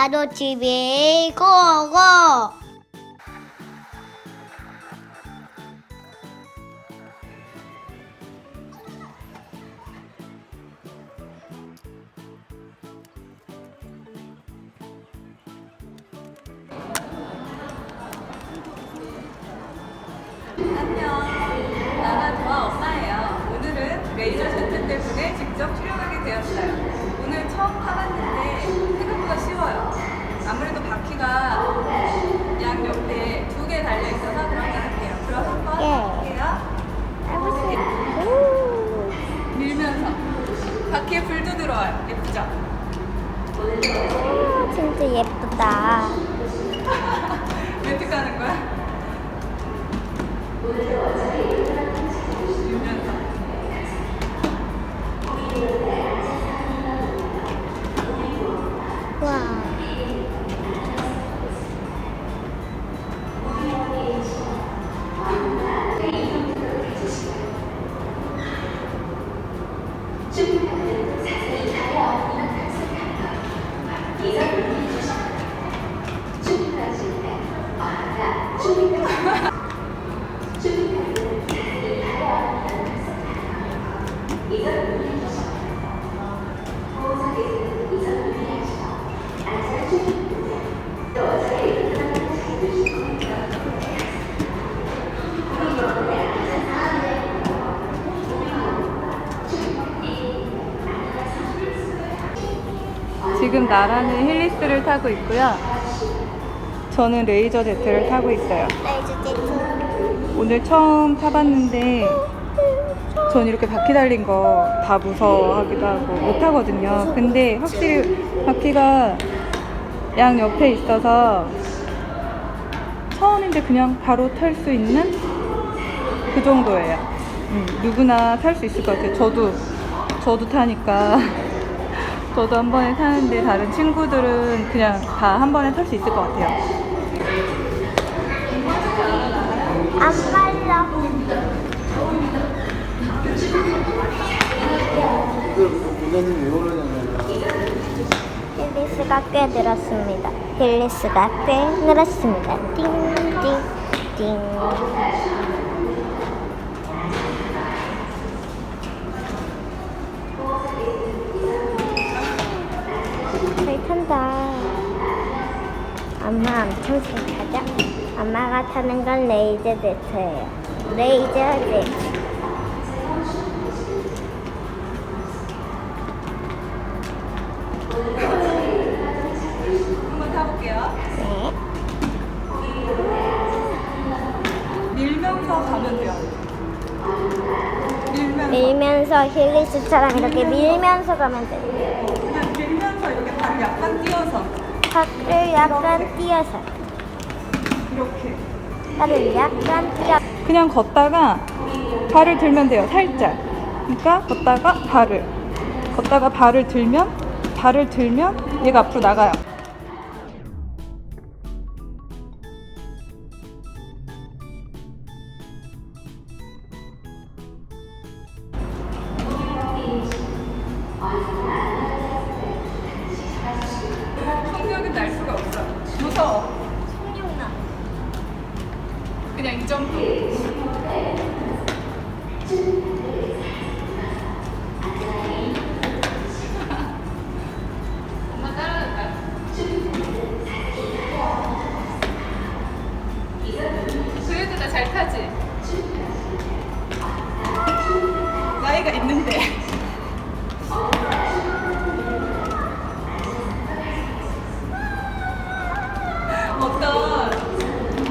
나도 집에 고고. 안녕. 나는 도아 엄마예요. 오늘은 레이저 제트 때문에 직접 출연하게 되었어요. 예쁘다. 멘트 까는 거야? 지금 나라는 힐리스를 타고 있고요. 저는 레이저 제트를 타고 있어요. 레이저 제트. 오늘 처음 타봤는데 전 이렇게 바퀴 달린 거 다 무서워하기도 하고 못 타거든요. 근데 확실히 바퀴가 양 옆에 있어서 처음인데 그냥 바로 탈 수 있는 그 정도예요. 음, 누구나 탈 수 있을 것 같아요. 저도 저도 타니까 저도 한 번에 타는데 다른 친구들은 그냥 다 한 번에 탈 수 있을 것 같아요. 안. 이걸 운전이 왜 그러냐면 힐리스가 꽤 늘었습니다. 힐리스가 꽤 늘었습니다. 띵띵 띵. 탄다. 엄마 엄청 잘 타죠? 엄마가 타는 건 레이저 제트예요. 레이저 제트. 한번 타볼게요. 네. 밀면서 가면 돼요. 밀면서. 밀면서 힐리스처럼 이렇게 밀면서 가면 돼요. 약간 띄어서. 팔을 약간 띄어서. 이렇게. 팔을 약간 띄어. 그냥 걷다가 발을 들면 돼요 살짝. 그러니까 걷다가 발을. 걷다가 발을 들면 발을 들면 얘가 앞으로 나가요 무서워 청룡나. 그냥 이 정도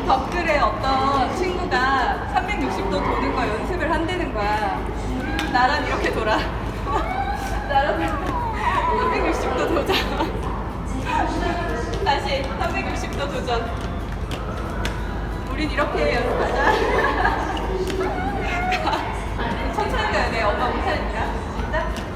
댓글에 어떤 친구가 360도 도는 거 연습을 한다는 거야. 나란 이렇게 돌아. 나란 360도 도전. 다시 360도 도전. 우린 이렇게 연습하자. 천천히 가야 돼. 엄마 못하니까. 시작.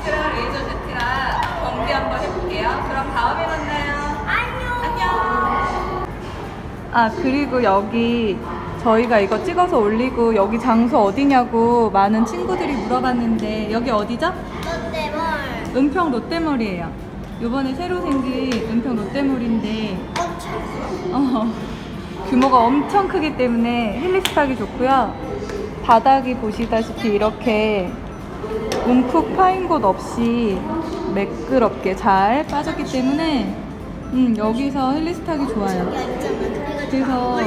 엑스트라 레이저 제트랑 정비 한번 해볼게요. 그럼 다음에 만나요. 안녕. 안녕. 아 그리고 여기 저희가 이거 찍어서 올리고 여기 장소 어디냐고 많은 친구들이 물어봤는데 여기 어디죠? 롯데몰. 은평 롯데몰이에요. 요번에 새로 생긴 은평 롯데몰인데 엄청 어, 규모가 엄청 크기 때문에 힐링스하기 좋고요. 바닥이 보시다시피 이렇게 움푹 파인 곳 없이 매끄럽게 잘 빠졌기 때문에 음, 여기서 힐리스 타기 좋아요. 그래서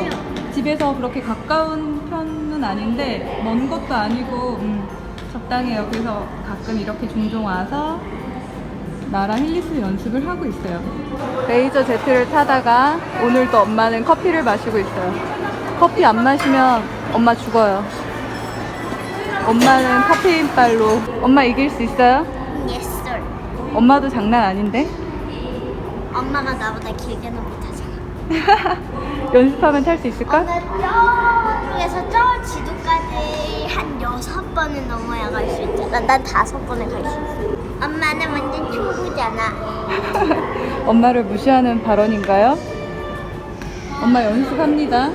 집에서 그렇게 가까운 편은 아닌데 먼 것도 아니고 음, 적당해요. 그래서 가끔 이렇게 종종 와서 나랑 힐리스 연습을 하고 있어요. 레이저 제트를 타다가 오늘도 엄마는 커피를 마시고 있어요. 커피 안 마시면 엄마 죽어요. 엄마는 카페인빨로 엄마 이길 수 있어요? 예스. 엄마도 장난 아닌데? 엄마가 나보다 길게는 못하잖아. 연습하면 탈 수 있을까? 엄마 저쪽에서 저 지도까지 한 여섯 번은 넘어야 갈 수 있잖아. 난 다섯 번에 갈 수 있어. 엄마는 완전 초보잖아. 엄마를 무시하는 발언인가요? 엄마 연습합니다.